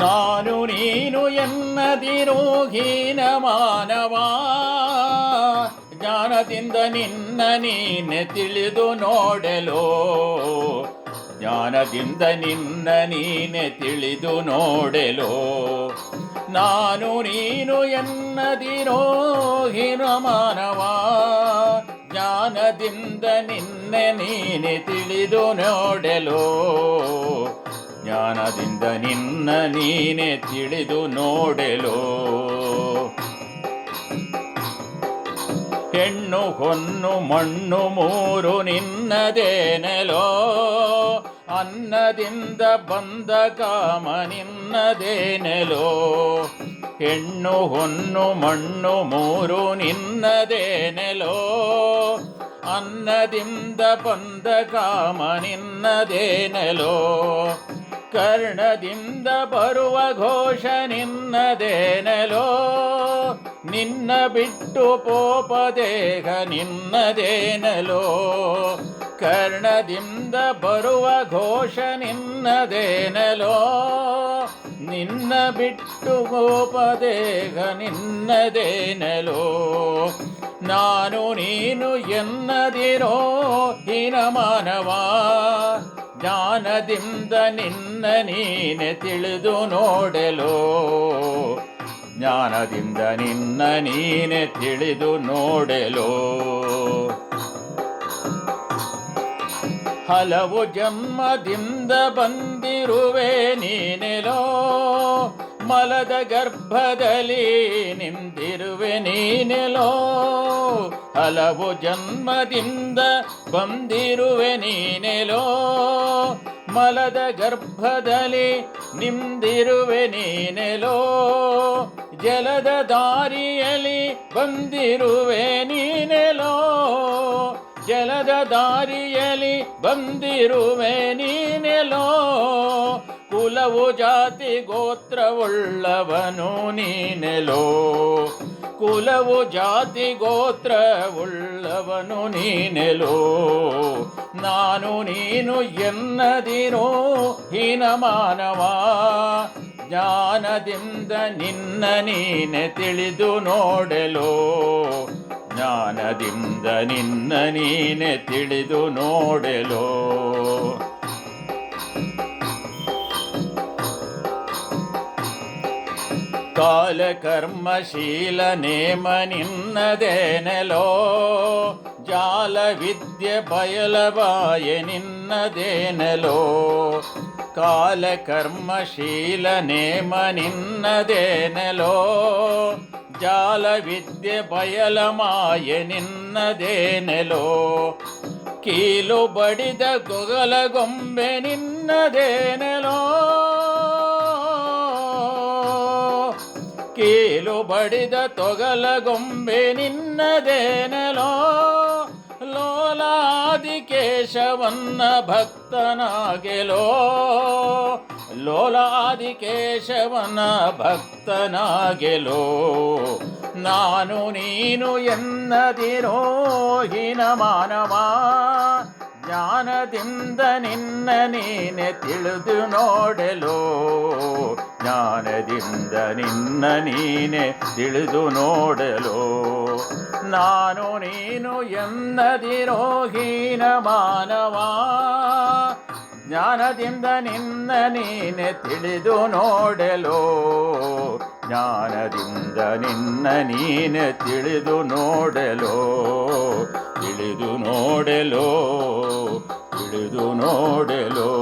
ನಾನು ನೀನು ಎನ್ನದಿರೋ ಹೀನ ಮಾನವ. ಜ್ಞಾನದಿಂದ ನಿನ್ನ ನೀನೆ ತಿಳಿದು ನೋಡಲು. ಜ್ಞಾನದಿಂದ ನಿನ್ನ ನೀನೆ ತಿಳಿದು ನೋಡಲು. ನಾನು ನೀನು ಎನ್ನದಿರೋ ಹೀನ ಮಾನವ. ಜ್ಞಾನದಿಂದ ನಿನ್ನೆ ನೀನೆ ತಿಳಿದು ನೋಡಲು. ಜ್ಞಾನದಿಂದ ನಿನ್ನ ನೀನೆ ತಿಳಿದು ನೋಡಲು. ಹೆಣ್ಣು, ಹೊನ್ನು, ಮಣ್ಣು, ಮೂರು ನಿನ್ನದೇನೆಲೋ. ಅನ್ನದಿಂದ ಬಂದ ಕಾಮ ನಿನ್ನದೇನೆಲೋ. ಹೆಣ್ಣು, ಹೊನ್ನು, ಮಣ್ಣು, ಮೂರು ನಿನ್ನದೇನೆಲೋ. ಅನ್ನದಿಂದ ಬಂದ ಕಾಮ ನಿನ್ನದೇನೆಲೋ. ಕರ್ಣದಿಂದ ಬರುವ ಘೋಷ ನಿನ್ನದೇನಲೋ? ನಿನ್ನ ಬಿಟ್ಟು ಪೋಪ ದೇಹ ನಿನ್ನದೇನಲೋ? ಕರ್ಣದಿಂದ ಬರುವ ಘೋಷ ನಿನ್ನದೇನಲೋ? ನಿನ್ನ ಬಿಟ್ಟು ಗೋಪ ದೇಹ ನಿನ್ನದೇನಲೋ? ನಾನು ನೀನು ಎನ್ನದಿರೋ ಹೀನ ಮಾನವ ಜ್ಞಾನದಿಂದ ನಿನ್ನ ನೀನೆ ತಿಳಿದು ನೋಡಲು. ಜ್ಞಾನದಿಂದ ನಿನ್ನ ನೀನೆ ತಿಳಿದು ನೋಡಲು. ಹಲವು ಜನ್ಮದಿಂದ ಬಂದಿರುವೆ ನೀನೆಲೋ. ಮಲದ ಗರ್ಭದಲ್ಲಿ ನಿಂದಿರುವೆ ನೀನೆಲೋ. ಹಲವು ಜನ್ಮದಿಂದ ಬಂದಿರುವೆ ನೀನೆಲೋ. ಮಲದ ಗರ್ಭದಲ್ಲಿ ನಿಂದಿರುವೆ ನೀನೆಲೋ. ಜಲದ ದಾರಿಯಲ್ಲಿ ಬಂದಿರುವೆ ನೀನೆಲೋ. ಜಲದ ದಾರಿಯಲ್ಲಿ ಬಂದಿರುವೆ ನೀನೆಲೋ. ಕುಲವು ಜಾತಿ ಗೋತ್ರವುಳ್ಳವನು ನೀನೆಲೋ. ಕುಲವು ಜಾತಿ ಗೋತ್ರವುಳ್ಳವನು ನೀನೆಲೋ. ನಾನು ನೀನು ಎನ್ನದಿರೋ ಹೀನ ಮಾನವ. ಜ್ಞಾನದಿಂದ ನಿನ್ನ ನೀನೆ ತಿಳಿದು ನೋಡಲೋ. ಜ್ಞಾನದಿಂದ ನಿನ್ನ ನೀನೆ ತಿಳಿದು ನೋಡಲು. ಕಾಲ ಕರ್ಮಶೀಲ ನೇಮ ನಿನ್ನದೇನೆಲೋ? ಜಾಲ ವಿದ್ಯೆ ಬಯಲವಾಯ ನಿನ್ನದೇನೆಲೋ? ಕಾಲ ಕರ್ಮಶೀಲ ನೇಮ ನಿನ್ನದೇನೆಲೋ? ಜಾಲ ವಿದ್ಯೆ ಬಯಲ ಮಾಯ ಕೀಲು ಬಡಿದ ತೊಗಲ ಗೊಂಬೆ ನಿನ್ನದೇನಲೋ? ಲೋಲಾದಿ ಕೇಶವನ್ನ ಭಕ್ತನಾಗೆಲೋ? ಲೋಲಾದಿ ಕೇಶವನ ಭಕ್ತನಾಗೆಲೋ? ನಾನು ನೀನು ಎನ್ನದಿರೋ ಹೀನ ಮಾನವ, ಜ್ಞಾನದಿಂದ ನಿನ್ನ ನೀನೆ ತಿಳಿದು ನೋಡಲು? ಜ್ಞಾನದಿಂದ ನಿನ್ನ ನೀನೆ ತಿಳಿದು ನೋಡಲು. ನಾನು ನೀನು ಎನ್ನದಿರೋಹೀನ ಮಾನವ. ಜ್ಞಾನದಿಂದ ನಿನ್ನ ನೀನೆ ತಿಳಿದು ನೋಡಲು. ಜ್ಞಾನದಿಂದ ನಿನ್ನ ನೀನೆ ತಿಳಿದು ನೋಡಲು. ತಿಳಿದು ನೋಡಲು ತಿಳಿದು ನೋಡಲು.